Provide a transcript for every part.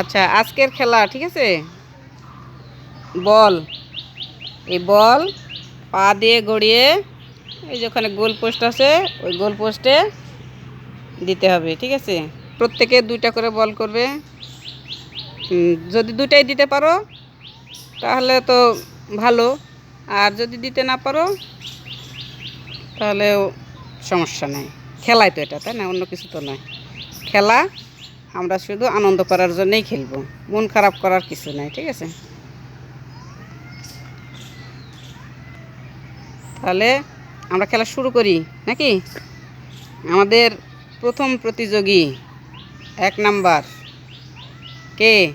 আচ্ছা আজকের খেলা, ঠিক আছে? বল। এই বল, পা দিয়ে গড়িয়ে, এই যে ওখানে গোল পোস্ট আছে, ওই গোল পোস্টে দিতে হবে, ঠিক আছে? প্রত্যেকে দুইটা করে বল করবে। যদি দুটাই দিতে পারো, তাহলে তো ভালো। আর যদি দিতে না পারো, তাহলেও সমস্যা নাই। খেলাই তো এটা, তাই না? অন্য কিছু তো নয়। খেলা আমরা শুধু আনন্দ করার জন্যই খেলব। মন খারাপ করার কিছু নাই, ঠিক আছে? তাহলে আমরা খেলা শুরু করি, নাকি? আমাদের প্রথম প্রতিযোগী এক নাম্বার। কে?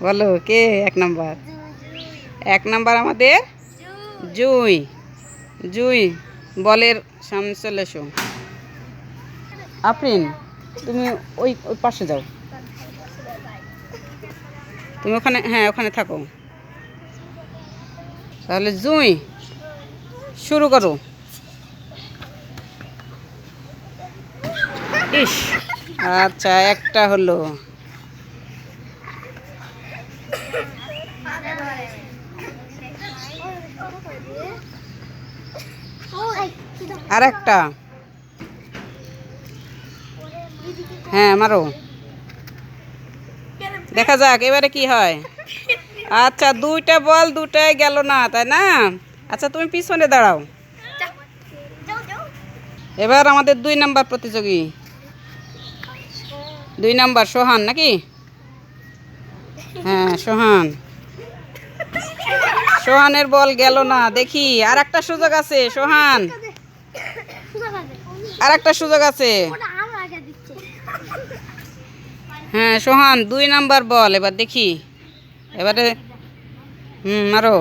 বলো, কে এক নাম্বার? এক নাম্বার আমাদের? জুই। জুই, বলের সামনে চলে এসো। আফরিন তুমি ওই ওই পাশে যাও। তুমি ওখানে হ্যাঁ ওখানে থাকো। তাহলে জুই, শুরু করো। ইস আচ্ছা একটা হলো। আর একটা হ্যাঁ মারো দেখা যাক, এবারে কি হয়। আচ্ছা দুইটা বল দুটাই গেল না, তাই না? আচ্ছা তুমি পিছনে দাঁড়াও। এবার আমাদের দুই নাম্বার প্রতিযোগী। দুই নাম্বার সোহান, নাকি? হ্যাঁ সোহান। সোহানের বল গেল না, দেখি। আর একটা সুযোগ আছে, সোহান। আর একটা সুযোগ আছে। হ্যাঁ সোহান, দুই নাম্বার বল, এবার দেখি। এবারে, হুম আরও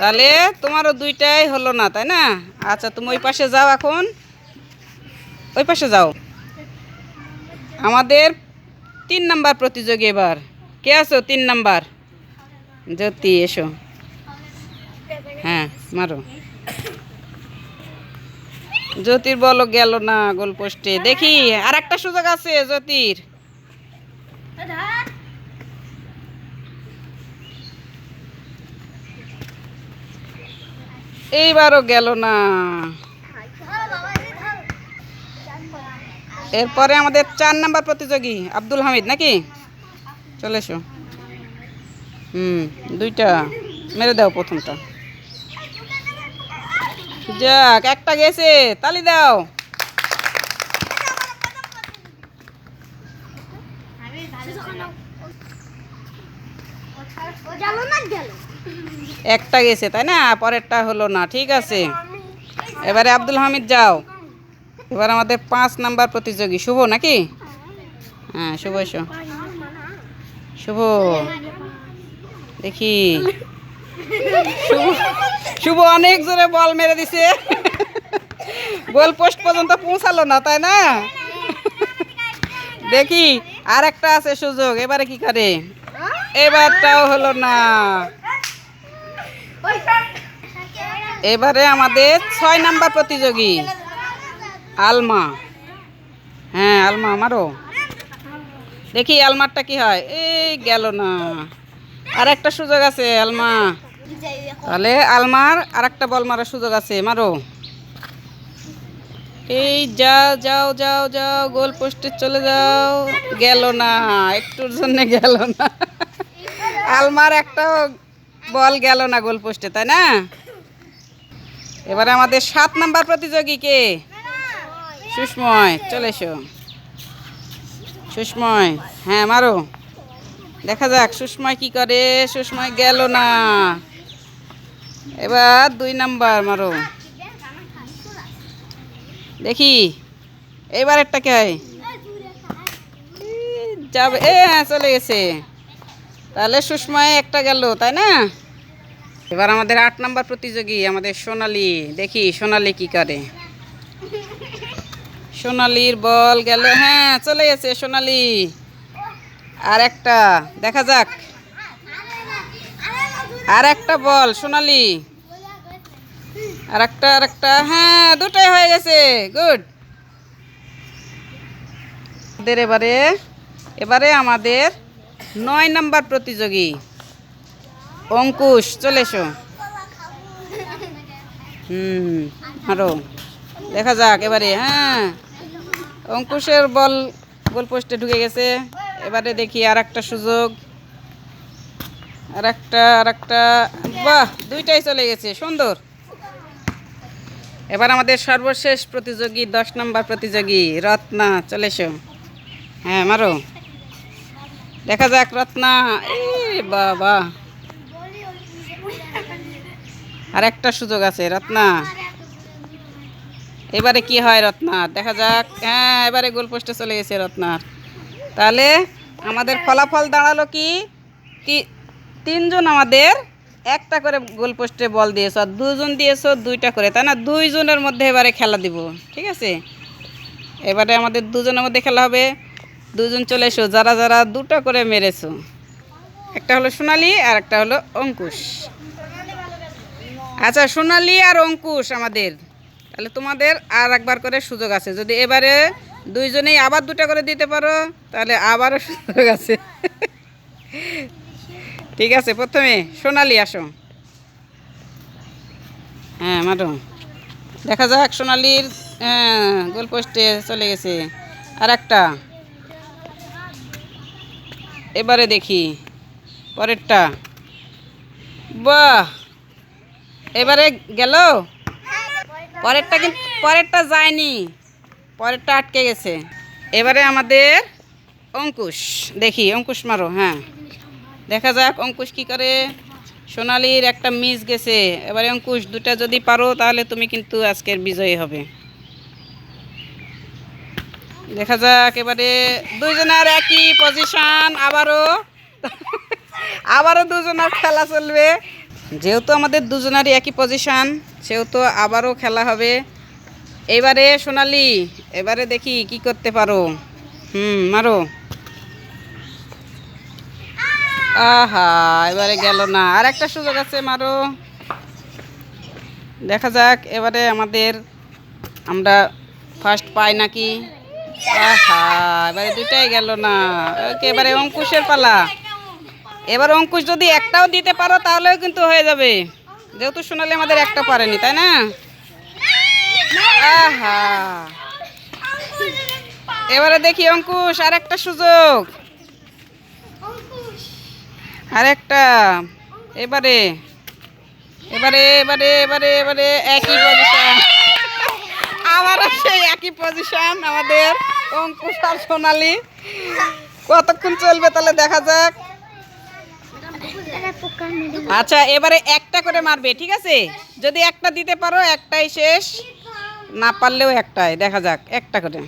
তাহলে তোমারও দুইটাই হলো না, তাই না? আচ্ছা তুমি ওই পাশে যাও এখন। ওই পাশে যাও। আমাদের তিন নাম্বার প্রতিযোগী এবার। কে আছো তিন নাম্বার? জ্যোতি, এসো। হ্যাঁ মারো। জ্যোতির বলো গেল না গোল পোস্টে। দেখি আর একটা সুযোগ আছে জ্যোতির। এইবারও গেল না। এরপরে আমাদের চার নাম্বার প্রতিযোগী, আব্দুল হামিদ, নাকি? চলে এসো। হুম, দুইটা মেরে দাও প্রথমটা। যাক, একটা গেছে। তালি দাও। একটা গেছে, তাই না? পরেরটা হলো না, ঠিক আছে। এবারে আব্দুল হামিদ যাও। এবার আমাদের পাঁচ নাম্বার প্রতিযোগী। শুভ নাকি? হ্যাঁ শুভ, এসো। শুভ। দেখি। শুভ। শুভ অনেক জোরে বল মেরে দিছে। গোল পোস্ট পর্যন্ত পৌঁছালো না, তাই না? দেখি আর একটা আছে সুযোগ, এবারে কি করে? এবারটাও হলো না। এবারে আমাদের ছয় নাম্বার প্রতিযোগী, আলমা। হ্যাঁ আলমা আমারও। দেখি, আলমারটা কি হয়? এই গেল না। আর একটা সুযোগ আছে, আলমা। তাহলে আলমার আর একটা বল মারার সুযোগ আছে, মারো। এই যাও যাও যাও যাও, গোল পোস্টে চলে যাও। গেল না, একটুর জন্য গেল না। আলমার একটা বল গেল না গোল পোস্টে, তাই না? এবারে আমাদের সাত নাম্বার প্রতিযোগী কে? সুষময়, চলে এসো। সুষময় হ্যাঁ মারো। দেখা যাক, সুষময় কি করে? সুষময় গেল না। এবার দুই নাম্বার মারো। দেখি এবার একটা কে? যাবে এ হ্যাঁ, চলে গেছে। তাহলে সুষময় একটা গেল তাই না? এবার আমাদের আট নাম্বার প্রতিযোগী আমাদের সোনালি। দেখি সোনালি কি করে? সোনালির বল গেল হ্যাঁ চলে গেছে সোনালি। আর একটা দেখা যাক। আর একটা বল, সোনালি। আর একটা আর একটা। হ্যাঁ দুটাই হয়ে গেছে। গুড এবারে এবারে আমাদের নয় নাম্বার প্রতিযোগী। অঙ্কুশ, চলে এসো। হুম আরও দেখা যাক এবারে হ্যাঁ। অঙ্কুশের বল গোল পোস্টে ঢুকে গেছে। এবারে দেখি আর একটা সুযোগ। আর একটা আর একটা। বাহ, দুইটাই চলে গেছে, সুন্দর। এবার আমাদের সর্বশেষ প্রতিযোগী, দশ নম্বর প্রতিযোগী, রত্না, চলে এসো। হ্যাঁ মারো। দেখা যাক, রত্না। এই বাবা। আর একটা সুযোগ আছে, রত্না। এবারে কি হয় রত্নার দেখা যাক। হ্যাঁ এবারে গোল পোস্টে চলে গেছে রত্নার। তাহলে আমাদের ফলাফল দাঁড়াল কি? তি- তিনজন আমাদের একটা করে গোল পোস্টে বল দিয়েছ, আর দুজন দিয়েছ দুইটা করে, তাই না? দুইজনের মধ্যে এবারে খেলা দিব, ঠিক আছে? এবারে আমাদের দুজনের মধ্যে খেলা হবে। দুজন চলে এসো, যারা যারা দুটো করে মেরেছো। একটা হলো সোনালি আর একটা হলো অঙ্কুশ। আচ্ছা সোনালি আর অঙ্কুশ আমাদের। তাহলে তোমাদের আর একবার করে সুযোগ আছে। যদি এবারে দুইজনেই আবার দুটা করে দিতে পারো, তাহলে আবারও সুযোগ আছে। ঠিক আছে, প্রথমে সোনালি আসো হ্যাঁ মারো দেখা যাক, সোনালির হ্যাঁ গোল পোস্টে চলে গেছে। আর একটা এবারে দেখি, পরেরটা। বাহ! এবারে গেল? পরেরটা কিন্তু, পরেরটা যায়নি। পরেরটা আটকে গেছে। এবারে আমাদের অঙ্কুশ, দেখি, অঙ্কুশ মারো হ্যাঁ। দেখা যাক অঙ্কুশ কি করে। সোনালির একটা মিস গেছে। এবারে অঙ্কুশ, দুটা যদি পারো তাহলে তুমি কিন্তু আজকের বিজয়ী হবে। দেখা যাক, এবারে দুইজনের একই পজিশন আবারও। আবারও দুজনের খেলা চলবে। যেহেতু আমাদের দুজনারই একই পজিশন সেহেতু আবারও খেলা হবে। এবারে সোনালি, এবারে দেখি কি করতে পারো। হুম, মারো। আহা, এবারে গেল না। আর একটা সুযোগ আছে, মারো। দেখা যাক, এবারে আমাদের আমরা ফার্স্ট পাই নাকি? আহা, এবারে দুটাই গেল না। ওকে, এবারে অঙ্কুশের পালা। এবার অঙ্কুশ যদি একটাও দিতে পারো, তাহলেও কিন্তু হয়ে যাবে। যেহেতু সোনালি আমাদের একটা পারেনি, তাই না? আহা। এবারে দেখি অঙ্কুশ আর একটা সুযোগ। আর একটা এবারে এবারে এবারে এবারে এবারে একই পজিশন আবারও সেই একই পজিশন আমাদের অঙ্কুশ আর সোনালি। কতক্ষণ চলবে তাহলে দেখা যাক। আচ্ছা এবারে একটা করে মারবে, ঠিক আছে? যদি একটা দিতে পারো, একটাই শেষ। না পারলেও একটাই, দেখা যাক, একটা করে।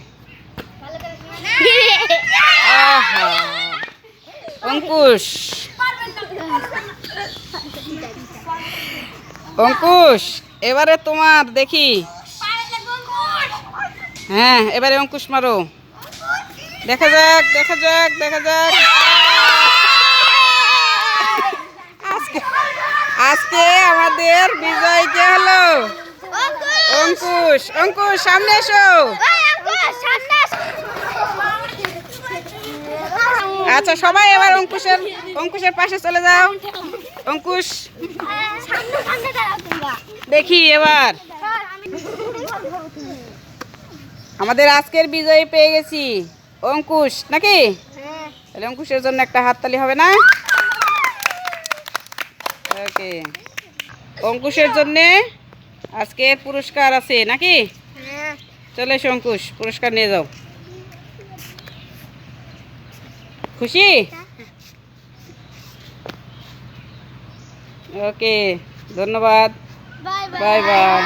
অঙ্কুশ। অঙ্কুশ, এবারে তোমার, দেখি। হ্যাঁ এবারে অঙ্কুশ মারো। দেখা যাক দেখা যাক দেখা যাক। আজকে আজকে আমাদের বিজয় কে হলো? অঙ্কুশ অঙ্কুশ, সামনে এসো। আচ্ছা সবাই এবার অঙ্কুশের অঙ্কুশের পাশে চলে যাও। অঙ্কুশ। দেখি এবার। আমাদের আজকের বিজয়ী পেয়ে গেছি। অঙ্কুশ, নাকি? তাহলে অঙ্কুশের জন্য একটা হাততালি হবে না? ওকে। অঙ্কুশের জন্যে আজকে পুরস্কার আছে, নাকি? চলে এসো অঙ্কুশ, পুরস্কার নিয়ে যাও। খুশি? ওকে ধন্যবাদ। Bye bye